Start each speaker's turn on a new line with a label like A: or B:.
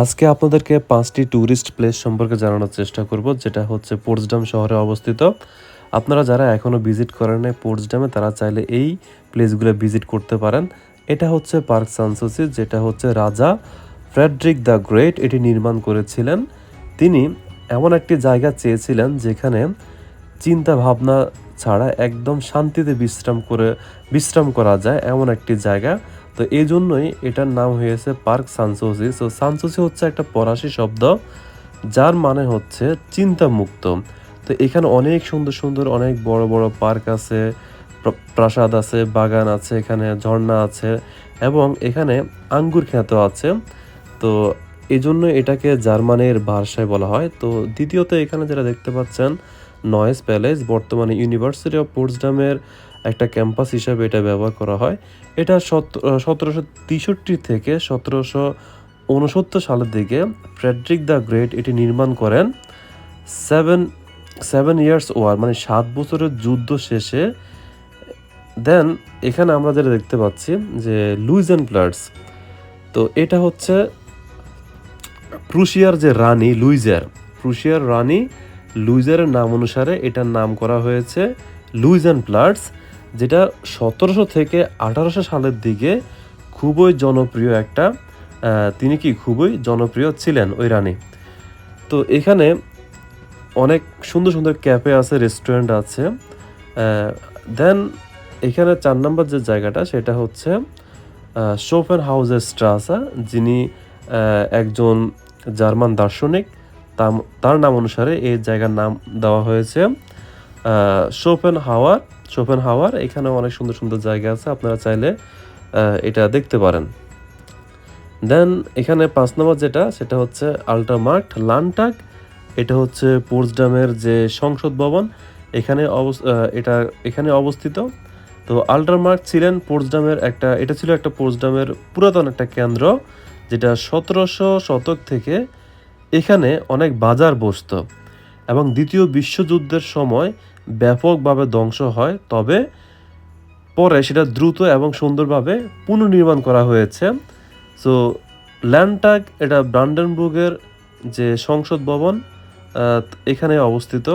A: আজকে আপনাদেরকে পাঁচটি ট্যুরিস্ট প্লেস সম্পর্কে জানানোর চেষ্টা করব, যেটা হচ্ছে পোর্টসডাম শহরে অবস্থিত। আপনারা যারা এখনও ভিজিট করেন নাই পোর্টসডামে, তারা চাইলে এই প্লেসগুলো ভিজিট করতে পারেন। এটা হচ্ছে পার্ক সানসোসি, যেটা হচ্ছে রাজা ফ্রেডরিক দ্য গ্রেট, এটি নির্মাণ করেছিলেন। তিনি এমন একটি জায়গা চেয়েছিলেন যেখানে চিন্তা ভাবনা ছাড়া একদম শান্তিতে বিশ্রাম করে, বিশ্রাম করা যায়, এমন একটি জায়গা। তো এই জন্যই এটার নাম হয়েছে পার্ক সানসোসি। সো সানসোসি হচ্ছে একটা ফরাসি শব্দ, যার মানে হচ্ছে চিন্তা মুক্ত তো এখানে অনেক সুন্দর সুন্দর অনেক বড় বড় পার্ক আছে প্রাসাদ আছে, বাগান আছে, এখানে ঝর্ণা আছে, এবং এখানে আঙ্গুর খ্যাত আছে। তো এই জন্য এটাকে জার্মানির ভাষায় বলা হয়। তো দ্বিতীয়ত এখানে যেটা দেখতে পাচ্ছেন নয়েস প্যালেস বর্তমানে ইউনিভার্সিটি অফ পোর্টসডামের একটা ক্যাম্পাস হিসাবে এটা ব্যবহার করা হয়। এটা সতেরোশো তেষট্টি থেকে সতেরোশো উনসত্তর সালের দিকে ফ্রেডরিক দ্য গ্রেট এটি নির্মাণ করেন। সেভেন সেভেন ইয়ার্স ওয়ার মানে সাত বছরের যুদ্ধ শেষে। দেন এখানে আমরা যেটা দেখতে পাচ্ছি যে লুইজ অ্যান্ড প্লার্স তো এটা হচ্ছে প্রুশিয়ার যে রানী লুইজার, প্রুশিয়ার রানী লুইজারের নাম অনুসারে এটার নাম করা হয়েছে লুইজ অ্যান্ড প্লার্স যেটা সতেরোশো থেকে আঠারোশো সালের দিকে খুবই জনপ্রিয় একটা তিনি কি খুবই জনপ্রিয় ছিলেন ওই রানী। তো এখানে অনেক সুন্দর সুন্দর ক্যাফে আছে, রেস্টুরেন্ট আছে। দেন এখানে চার নম্বর যে জায়গাটা, সেটা হচ্ছে শোফেন হাউসের স্ট্রাসা, যিনি একজন জার্মান দার্শনিক। তার নাম অনুসারে এই জায়গার নাম দেওয়া হয়েছে। শোফেন হাওয়ার শোফেন হাওয়ার এখানে অনেক সুন্দর সুন্দর জায়গা আছে, আপনারা চাইলে এটা দেখতে পারেন। দেন এখানে পাঁচ নম্বর যেটা, সেটা হচ্ছে আল্ট্রামার্ট লানটাক এটা হচ্ছে পোর্টসডামের যে সংসদ ভবন, এখানে এটা এখানে অবস্থিত। তো আল্ট্রামার্ক ছিলেন পোর্টসডামের একটা, এটা ছিল একটা পোর্টসডামের পুরাতন একটা কেন্দ্র, যেটা সতেরোশো শতক থেকে এখানে অনেক বাজার বসতো। এবং দ্বিতীয় বিশ্বযুদ্ধের সময় ব্যাপকভাবে ধ্বংস হয়, তবে পরে সেটা দ্রুত এবং সুন্দরভাবে পুনর্নির্মাণ করা হয়েছে। সো ল্যান্ডটাগ এটা ব্রান্ডেনবুর্গের যে সংসদ ভবন এখানে অবস্থিত।